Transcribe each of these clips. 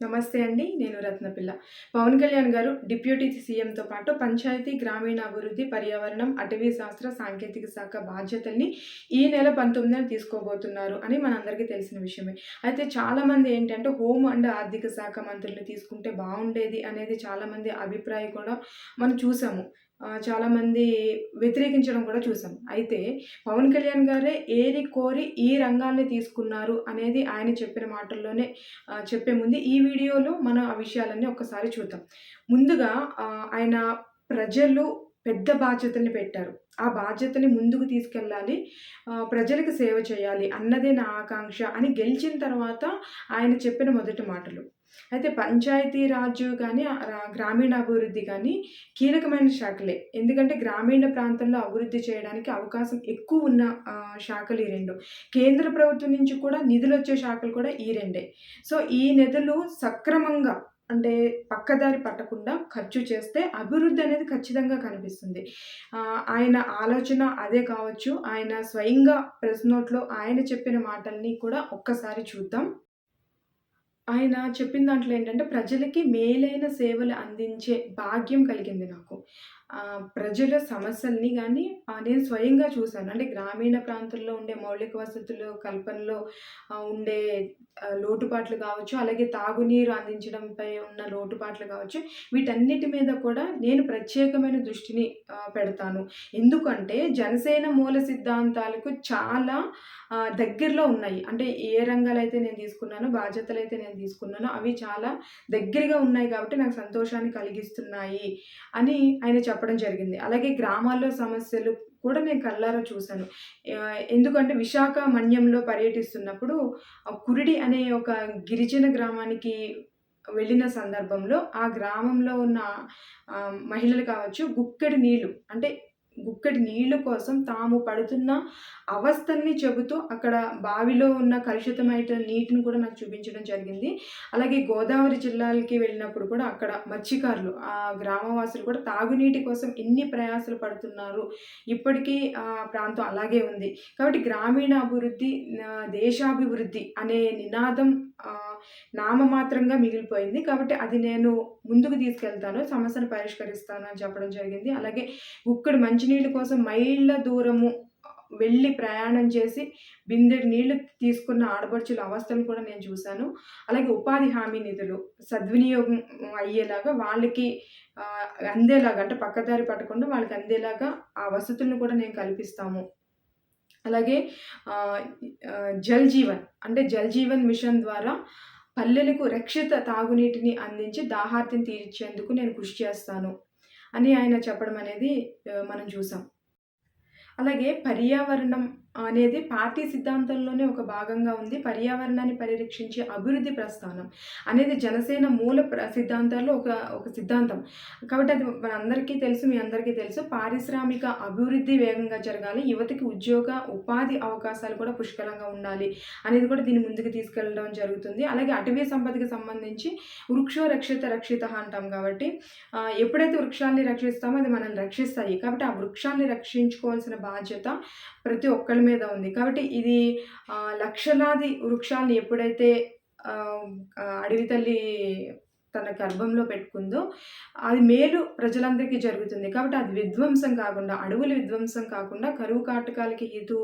నమస్తే అండి నేను రత్నపిల్ల. పవన్ కళ్యాణ్ గారు డిప్యూటీ సీఎంతో పాటు పంచాయతీ గ్రామీణ అభివృద్ధి పర్యావరణం అటవీ శాస్త్ర సాంకేతిక శాఖ బాధ్యతల్ని ఈ నెల పంతొమ్మిదిన తీసుకోబోతున్నారు అని మనందరికీ తెలిసిన విషయమే. అయితే చాలామంది ఏంటంటే హోమ్ అండ్ ఆర్థిక శాఖ మంత్రులు తీసుకుంటే బాగుండేది అనేది చాలామంది అభిప్రాయం కూడా మనం చూసాము. చాలామంది వ్యతిరేకించడం కూడా చూసాం. అయితే పవన్ కళ్యాణ్ గారే ఏరి కోరి ఈ రంగాన్ని తీసుకున్నారు అనేది ఆయన చెప్పిన మాటల్లోనే చెప్పే ముందు ఈ వీడియోలో మనం ఆ విషయాలన్నీ ఒక్కసారి చూద్దాం. ముందుగా ఆయన ప్రజలు పెద్ద బాధ్యతని పెట్టారు. ఆ బాధ్యతని ముందుకు తీసుకెళ్ళాలి ప్రజలకు సేవ చేయాలి అన్నదే నా ఆకాంక్ష అని గెలిచిన తర్వాత ఆయన చెప్పిన మొదటి మాటలు. అయితే పంచాయతీ రాజు కానీ గ్రామీణ అభివృద్ధి కానీ కీలకమైన శాఖలే. ఎందుకంటే గ్రామీణ ప్రాంతంలో అభివృద్ధి చేయడానికి అవకాశం ఎక్కువ ఉన్న శాఖలు ఈ రెండు. కేంద్ర ప్రభుత్వం నుంచి కూడా నిధులు వచ్చే శాఖలు కూడా ఈ రెండే. సో ఈ నిధులు సక్రమంగా అంటే పక్కదారి పట్టకుండా ఖర్చు చేస్తే అభివృద్ధి అనేది ఖచ్చితంగా కనిపిస్తుంది. ఆయన ఆలోచన అదే కావచ్చు. ఆయన స్వయంగా ప్రెస్ నోట్లో ఆయన చెప్పిన మాటల్ని కూడా ఒక్కసారి చూద్దాం. ఆయన చెప్పిన దాంట్లో ఏంటంటే ప్రజలకి మేలైన సేవలు అందించే భాగ్యం కలిగింది నాకు. ప్రజల సమస్యల్ని కానీ నేను స్వయంగా చూశాను. అంటే గ్రామీణ ప్రాంతాల్లో ఉండే మౌలిక వసతులు కల్పనలో ఉండే లోటుపాట్లు కావచ్చు అలాగే తాగునీరు అందించడంపై ఉన్న లోటుపాట్లు కావచ్చు వీటన్నిటి మీద కూడా నేను ప్రత్యేకమైన దృష్టిని పెడతాను. ఎందుకంటే జనసేన మూల సిద్ధాంతాలకు చాలా దగ్గరలో ఉన్నాయి. అంటే ఏ రంగాలు అయితే నేను తీసుకున్నానో బాధ్యతలు అయితే నేను తీసుకున్నానో అవి చాలా దగ్గరగా ఉన్నాయి కాబట్టి నాకు సంతోషాన్ని కలిగిస్తున్నాయి అని ఆయన చెప్పడం చెప్పడం జరిగింది. అలాగే గ్రామాల్లో సమస్యలు కూడా నేను కళ్ళారా చూశాను. ఎందుకంటే విశాఖ మన్యంలో పర్యటిస్తున్నప్పుడు కురిడి అనే ఒక గిరిజన గ్రామానికి వెళ్ళిన సందర్భంలో ఆ గ్రామంలో ఉన్న మహిళలు కావచ్చు గుక్కడి నీళ్ళు అంటే గుక్కడి నీళ్ళ కోసం తాము పడుతున్న అవస్థల్ని చెబుతూ అక్కడ బావిలో ఉన్న కలుషితమైన నీటిని కూడా నాకు చూపించడం జరిగింది. అలాగే గోదావరి జిల్లాలకి వెళ్ళినప్పుడు కూడా అక్కడ మత్స్యకారులు ఆ గ్రామవాసులు కూడా తాగునీటి కోసం ఎన్ని ప్రయాసలు పడుతున్నారు? ఇప్పటికీ ఆ ప్రాంతం అలాగే ఉంది. కాబట్టి గ్రామీణ అభివృద్ధి దేశాభివృద్ధి అనే నినాదం నామమాత్రంగా మిగిలిపోయింది. కాబట్టి అది నేను ముందుకు తీసుకెళ్తాను సమస్యను పరిష్కరిస్తాను అని చెప్పడం జరిగింది. అలాగే ఉక్కడి మంచినీళ్ళ కోసం మైళ్ళ దూరము వెళ్ళి ప్రయాణం చేసి బిందెడు నీళ్ళు తీసుకున్న ఆడపడుచుల అవస్థను కూడా నేను చూశాను. అలాగే ఉపాధి హామీ నిధులు సద్వినియోగం అయ్యేలాగా వాళ్ళకి అందేలాగా అంటే పక్కదారి పట్టకుండా వాళ్ళకి అందేలాగా ఆ వసతులను కూడా నేను కల్పిస్తాము. అలాగే జల్ జీవన్ అంటే జల్ జీవన్ మిషన్ ద్వారా పల్లెలకు రక్షిత తాగునీటిని అందించి దాహార్తిని తీర్చేందుకు నేను కృషి చేస్తాను అని ఆయన చెప్పడం అనేది మనం చూసాం. అలాగే పర్యావరణం అనేది పార్టీ సిద్ధాంతంలోనే ఒక భాగంగా ఉంది. పర్యావరణాన్ని పరిరక్షించే అభివృద్ధి ప్రస్థానం అనేది జనసేన మూల ప్ర సిద్ధాంతాల్లో ఒక ఒక సిద్ధాంతం. కాబట్టి అది మనందరికీ తెలుసు మీ అందరికీ తెలుసు. పారిశ్రామిక అభివృద్ధి వేగంగా జరగాలి. యువతకి ఉద్యోగ ఉపాధి అవకాశాలు కూడా పుష్కలంగా ఉండాలి అనేది కూడా దీన్ని ముందుకు తీసుకెళ్ళడం జరుగుతుంది. అలాగే అటవీ సంపదకి సంబంధించి వృక్షో రక్షిత రక్షిత అంటాం కాబట్టి ఎప్పుడైతే వృక్షాన్ని రక్షిస్తామో అది మనల్ని రక్షిస్తాయి. కాబట్టి ఆ వృక్షాన్ని రక్షించుకోవాల్సిన బాధ్యత ప్రతి ఒక్కరి మీద ఉంది. కాబట్టి ఇది లక్షలాది వృక్షాలు ఎప్పుడైతే అడవి తల్లి తన గర్భంలో పెట్టుకుందో అది మేలు ప్రజలందరికీ జరుగుతుంది. కాబట్టి అది విధ్వంసం కాకుండా అడవుల విధ్వంసం కాకుండా కరువు కాటకాలకి హేతు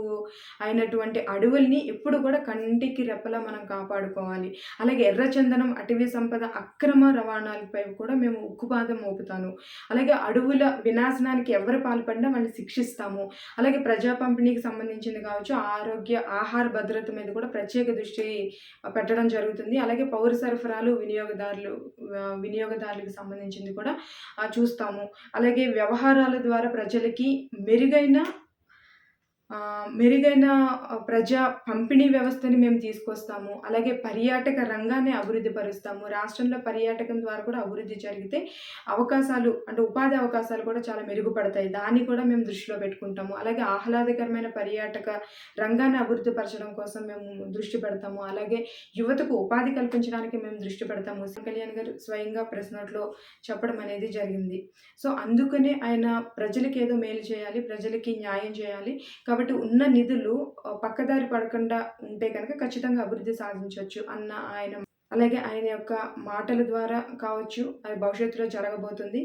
అయినటువంటి అడవుల్ని ఎప్పుడు కూడా కంటికి రెప్పలా మనం కాపాడుకోవాలి. అలాగే ఎర్రచందనం అటవీ సంపద అక్రమ రవాణాలపై కూడా మేము ఉక్కుపాదం మోపుతాను. అలాగే అడవుల వినాశనానికి ఎవరు పాల్పడినా వాళ్ళని శిక్షిస్తాము. అలాగే ప్రజా పంపిణీకి సంబంధించింది కావచ్చు ఆరోగ్య ఆహార భద్రత మీద కూడా ప్రత్యేక దృష్టి పెట్టడం జరుగుతుంది. అలాగే పౌర సరఫరాలు వినియోగదారులు వినియోగదారులకు సంబంధించింది కూడా చూస్తాము. అలాగే వ్యవహారాల ద్వారా ప్రజలకి మెరుగైన మెరుగైన ప్రజా పంపిణీ వ్యవస్థని మేము తీసుకొస్తాము. అలాగే పర్యాటక రంగాన్ని అభివృద్ధి పరుస్తాము. రాష్ట్రంలో పర్యాటకం ద్వారా కూడా అభివృద్ధి జరిగితే అవకాశాలు అంటే ఉపాధి అవకాశాలు కూడా చాలా మెరుగుపడతాయి. దాన్ని కూడా మేము దృష్టిలో పెట్టుకుంటాము. అలాగే ఆహ్లాదకరమైన పర్యాటక రంగాన్ని అభివృద్ధి పరచడం కోసం మేము దృష్టి పెడతాము. అలాగే యువతకు ఉపాధి కల్పించడానికి మేము దృష్టి పెడతాము. కళ్యాణ్ గారు స్వయంగా ప్రెస్ నోట్లో చెప్పడం అనేది జరిగింది. సో అందుకనే ఆయన ప్రజలకి ఏదో మేలు చేయాలి ప్రజలకి న్యాయం చేయాలి. కాబట్టి కాబట్టి ఉన్న నిధులు పక్కదారి పడకుండా ఉంటే కనుక ఖచ్చితంగా అభివృద్ధి సాధించవచ్చు అన్న ఆయన అలాగే ఆయన యొక్క మాటల ద్వారా కావచ్చు అది భవిష్యత్తులో జరగబోతుంది.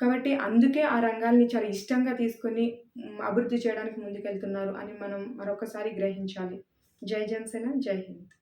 కాబట్టి అందుకే ఆ రంగాల్ని చాలా ఇష్టంగా తీసుకొని అభివృద్ధి చేయడానికి ముందుకెళ్తున్నారు అని మనం మరొకసారి గ్రహించాలి. జై జనసేన జై హింద్.